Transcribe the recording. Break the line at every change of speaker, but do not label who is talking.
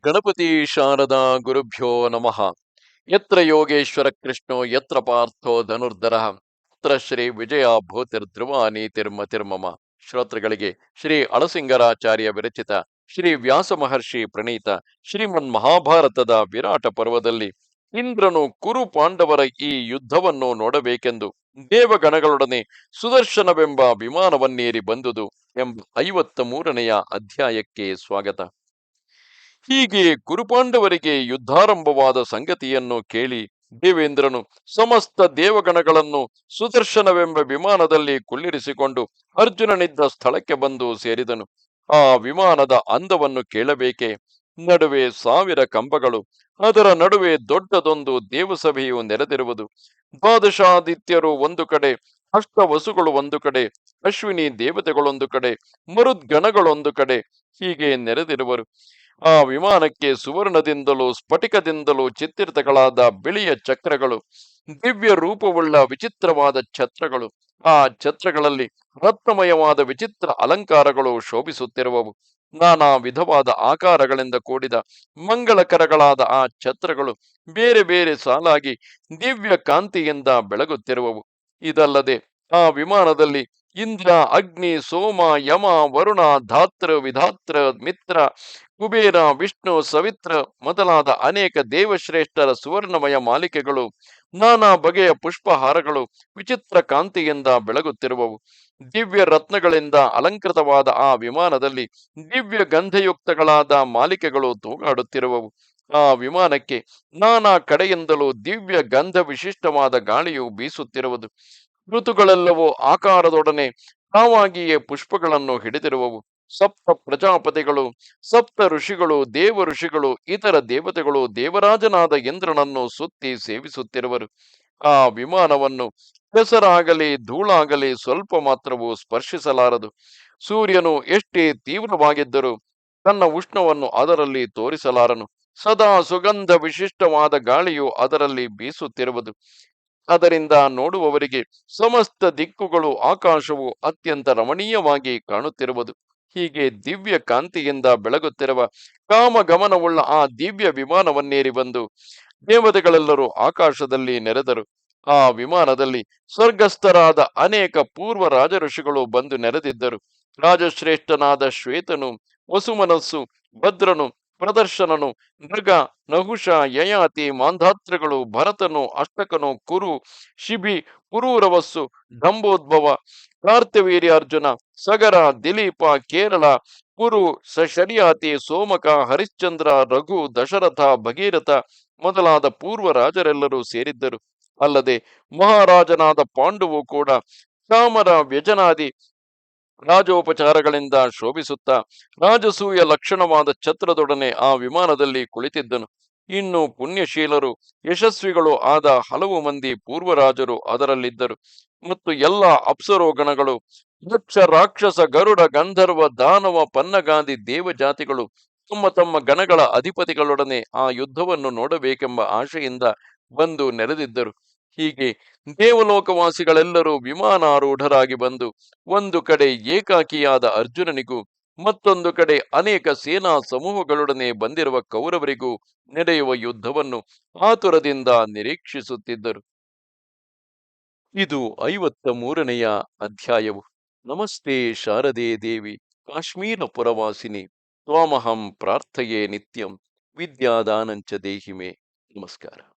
ಗಣಪತಿ ಶಾರದಾ ಗುರುಭ್ಯೋ ನಮಃ. ಯತ್ರ ಯೋಗೇಶ್ವರ ಕೃಷ್ಣೋ, ಯತ್ರ ಪಾರ್ಥೋ ಧನುರ್ಧರ ಯತ್ರ ಶ್ರೀ ವಿಜಯ ಭೂತಿರ್ಧ್ರುವ ನೀತಿರ್ಮತಿರ್ಮಮ ಶ್ರೋತೃಗಳಿಗೆ ಶ್ರೀ ಅಳಸಿಂಗರಾಚಾರ್ಯ ವಿರಚಿತ ಶ್ರೀ ವ್ಯಾಸ ಮಹರ್ಷಿ ಪ್ರಣೀತ ಶ್ರೀಮನ್ ಮಹಾಭಾರತದ ವಿರಾಟ ಪರ್ವದಲ್ಲಿ ಇಂದ್ರನು ಕುರು ಪಾಂಡವರ ಈ ಯುದ್ಧವನ್ನು ನೋಡಬೇಕೆಂದು ದೇವಗಣಗಳೊಡನೆ ಸುದರ್ಶನವೆಂಬ ವಿಮಾನವನ್ನೇರಿ ಬಂದುದು ಎಂಬ ಐವತ್ತ ಮೂರನೆಯ ಅಧ್ಯಾಯಕ್ಕೆ ಸ್ವಾಗತ. ಹೀಗೆ ಕುರುಪಾಂಡವರಿಗೆ ಯುದ್ಧಾರಂಭವಾದ ಸಂಗತಿಯನ್ನು ಕೇಳಿ ದೇವೇಂದ್ರನು ಸಮಸ್ತ ದೇವಗಣಗಳನ್ನು ಸುದರ್ಶನವೆಂಬ ವಿಮಾನದಲ್ಲಿ ಕುಳ್ಳಿರಿಸಿಕೊಂಡು ಅರ್ಜುನನಿದ್ದ ಸ್ಥಳಕ್ಕೆ ಬಂದು ಸೇರಿದನು. ಆ ವಿಮಾನದ ಅಂದವನ್ನು ಕೇಳಬೇಕೆ? ನಡುವೆ ಸಾವಿರ ಕಂಬಗಳು, ಅದರ ನಡುವೆ ದೊಡ್ಡದೊಂದು ದೇವಸಭೆಯು ನೆರೆದಿರುವುದು. ದ್ವಾದಶಾದಿತ್ಯರು ಒಂದು ಕಡೆ ಅಷ್ಟ ವಸುಗಳು ಒಂದು ಕಡೆ, ಅಶ್ವಿನಿ ದೇವತೆಗಳೊಂದು ಕಡೆ, ಮರುದ್ಗಣಗಳೊಂದು ಕಡೆ ಹೀಗೆ ನೆರೆದಿರುವರು. ಆ ವಿಮಾನಕ್ಕೆ ಸುವರ್ಣದಿಂದಲೂ ಸ್ಫಟಿಕದಿಂದಲೂ ಚಿತ್ರಿತಗಳಾದ ಬಿಳಿಯ ಚಕ್ರಗಳು, ದಿವ್ಯ ರೂಪವುಳ್ಳ ವಿಚಿತ್ರವಾದ ಛತ್ರಗಳು. ಆ ಛತ್ರಗಳಲ್ಲಿ ರತ್ನಮಯವಾದ ವಿಚಿತ್ರ ಅಲಂಕಾರಗಳು ಶೋಭಿಸುತ್ತಿರುವವು. ನಾನಾ ವಿಧವಾದ ಆಕಾರಗಳಿಂದ ಕೂಡಿದ ಮಂಗಳಕರಗಳಾದ ಆ ಛತ್ರಗಳು ಬೇರೆ ಬೇರೆ ಸಾಲಾಗಿ ದಿವ್ಯ ಕಾಂತಿಯಿಂದ ಬೆಳಗುತ್ತಿರುವವು. ಇದಲ್ಲದೆ ಆ ವಿಮಾನದಲ್ಲಿ ಇಂದ್ರ, ಅಗ್ನಿ, ಸೋಮ, ಯಮ, ವರುಣ, ಧಾತ್ರ, ವಿಧಾತ್ರ, ಮಿತ್ರ, ಕುಬೇರ, ವಿಷ್ಣು, ಸವಿತ್ರ ಮೊದಲಾದ ಅನೇಕ ದೇವಶ್ರೇಷ್ಠರ ಸುವರ್ಣಮಯ ಮಾಲಿಕೆಗಳು ನಾನಾ ಬಗೆಯ ಪುಷ್ಪಹಾರಗಳು ವಿಚಿತ್ರ ಕಾಂತಿಯಿಂದ ಬೆಳಗುತ್ತಿರುವವು. ದಿವ್ಯ ರತ್ನಗಳಿಂದ ಅಲಂಕೃತವಾದ ಆ ವಿಮಾನದಲ್ಲಿ ದಿವ್ಯ ಗಂಧಯುಕ್ತಗಳಾದ ಮಾಲಿಕೆಗಳು ತೂಗಾಡುತ್ತಿರುವವು. ಆ ವಿಮಾನಕ್ಕೆ ನಾನಾ ಕಡೆಯಿಂದಲೂ ದಿವ್ಯ ಗಂಧ ವಿಶಿಷ್ಟವಾದ ಗಾಳಿಯು ಬೀಸುತ್ತಿರುವುದು. ಋತುಗಳೆಲ್ಲವೂ ಆಕಾರದೊಡನೆ ತಾವಾಗಿಯೇ ಪುಷ್ಪಗಳನ್ನು ಹಿಡಿದಿರುವವು. ಸಪ್ತ ಪ್ರಜಾಪತಿಗಳು, ಸಪ್ತ ಋಷಿಗಳು, ದೇವ ಋಷಿಗಳು, ಇತರ ದೇವತೆಗಳು ದೇವರಾಜನಾದ ಇಂದ್ರನನ್ನು ಸುತ್ತಿ ಸೇವಿಸುತ್ತಿರುವರು. ಆ ವಿಮಾನವನ್ನು ಹೆಸರಾಗಲಿ ಧೂಳಾಗಲಿ ಸ್ವಲ್ಪ ಮಾತ್ರವೂ ಸ್ಪರ್ಶಿಸಲಾರದು. ಸೂರ್ಯನು ಎಷ್ಟೇ ತೀವ್ರವಾಗಿದ್ದರೂ ತನ್ನ ಉಷ್ಣವನ್ನು ಅದರಲ್ಲಿ ತೋರಿಸಲಾರನು. ಸದಾ ಸುಗಂಧ ವಿಶಿಷ್ಟವಾದ ಗಾಳಿಯು ಅದರಲ್ಲಿ ಬೀಸುತ್ತಿರುವುದು. ಅದರಿಂದ ನೋಡುವವರಿಗೆ ಸಮಸ್ತ ದಿಕ್ಕುಗಳು ಆಕಾಶವು ಅತ್ಯಂತ ರಮಣೀಯವಾಗಿ ಕಾಣುತ್ತಿರುವುದು. ಹೀಗೆ ದಿವ್ಯ ಕಾಂತಿಯಿಂದ ಬೆಳಗುತ್ತಿರುವ ಕಾಮಗಮನವುಳ್ಳ ಆ ದಿವ್ಯ ವಿಮಾನವನ್ನೇರಿ ಬಂದು ದೇವತೆಗಳೆಲ್ಲರೂ ಆಕಾಶದಲ್ಲಿ ನೆರೆದರು. ಆ ವಿಮಾನದಲ್ಲಿ ಸ್ವರ್ಗಸ್ಥರಾದ ಅನೇಕ ಪೂರ್ವ ರಾಜಋಷಿಗಳು ಬಂದು ನೆರೆದಿದ್ದರು. ರಾಜಶ್ರೇಷ್ಠನಾದ ಶ್ವೇತನು, ವಸುಮನಸ್ಸು, ಭದ್ರನು ಪ್ರದರ್ಶನನು, ನೃಗ, ನಹುಷ, ಯಯಾತಿ, ಮಾಂಧಾತ್ರಗಳು, ಭರತನು, ಅಷ್ಟಕನು, ಕುರು, ಶಿಬಿ, ಕುರೂರವಸ್ಸು ಡಂಬೋದ್ಭವ ಕಾರ್ತ್ಯವೀರ್ಯಾರ್ಜುನ, ಸಗರ, ದಿಲೀಪ, ಕೇರಳ, ಕುರು ಸಶರ್ಯಾತಿ ಸೋಮಕ, ಹರಿಶ್ಚಂದ್ರ, ರಘು, ದಶರಥ, ಭಗೀರಥ ಮೊದಲಾದ ಪೂರ್ವ ರಾಜರೆಲ್ಲರೂ ಸೇರಿದ್ದರು. ಅಲ್ಲದೆ ಮಹಾರಾಜನಾದ ಪಾಂಡುವು ಕೂಡ ಕಾಮರ ವ್ಯಜನಾದಿ ರಾಜೋಪಚಾರಗಳಿಂದ ಶೋಭಿಸುತ್ತಾ ರಾಜಸೂಯ ಲಕ್ಷಣವಾದ ಛತ್ರದೊಡನೆ ಆ ವಿಮಾನದಲ್ಲಿ ಕುಳಿತಿದ್ದನು. ಇನ್ನು ಪುಣ್ಯಶೀಲರು, ಯಶಸ್ವಿಗಳು ಆದ ಹಲವು ಮಂದಿ ಪೂರ್ವರಾಜರು ಅದರಲ್ಲಿದ್ದರು. ಮತ್ತು ಎಲ್ಲ ಅಪ್ಸರೋಗಣಗಳು, ಯಕ್ಷ, ರಾಕ್ಷಸ, ಗರುಡ, ಗಂಧರ್ವ, ದಾನವ ಪನ್ನಗಾಂಧಿ ದೇವಜಾತಿಗಳು ತಮ್ಮ ತಮ್ಮ ಗಣಗಳ ಅಧಿಪತಿಗಳೊಡನೆ ಆ ಯುದ್ಧವನ್ನು ನೋಡಬೇಕೆಂಬ ಆಶೆಯಿಂದ ಬಂದು ನೆರೆದಿದ್ದರು. ಹೀಗೆ ದೇವಲೋಕವಾಸಿಗಳೆಲ್ಲರೂ ವಿಮಾನಾರೂಢರಾಗಿ ಬಂದು ಒಂದು ಕಡೆ ಏಕಾಕಿಯಾದ ಅರ್ಜುನನಿಗೂ ಮತ್ತೊಂದು ಕಡೆ ಅನೇಕ ಸೇನಾ ಸಮೂಹಗಳೊಡನೆ ಬಂದಿರುವ ಕೌರವರಿಗೂ ನಡೆಯುವ ಯುದ್ಧವನ್ನು ಆತುರದಿಂದ ನಿರೀಕ್ಷಿಸುತ್ತಿದ್ದರು. ಇದು ಐವತ್ತ ಮೂರನೆಯ ಅಧ್ಯಾಯವು. ನಮಸ್ತೆ ಶಾರದೆ ದೇವಿ ಕಾಶ್ಮೀರ ಪುರವಾಸಿನಿ ತ್ವಾಮಹಂ ಪ್ರಾರ್ಥಯೇ ನಿತ್ಯಂ, ವಿದ್ಯಾದಾನಂಚ ದೇಹಿಮೆ. ನಮಸ್ಕಾರ.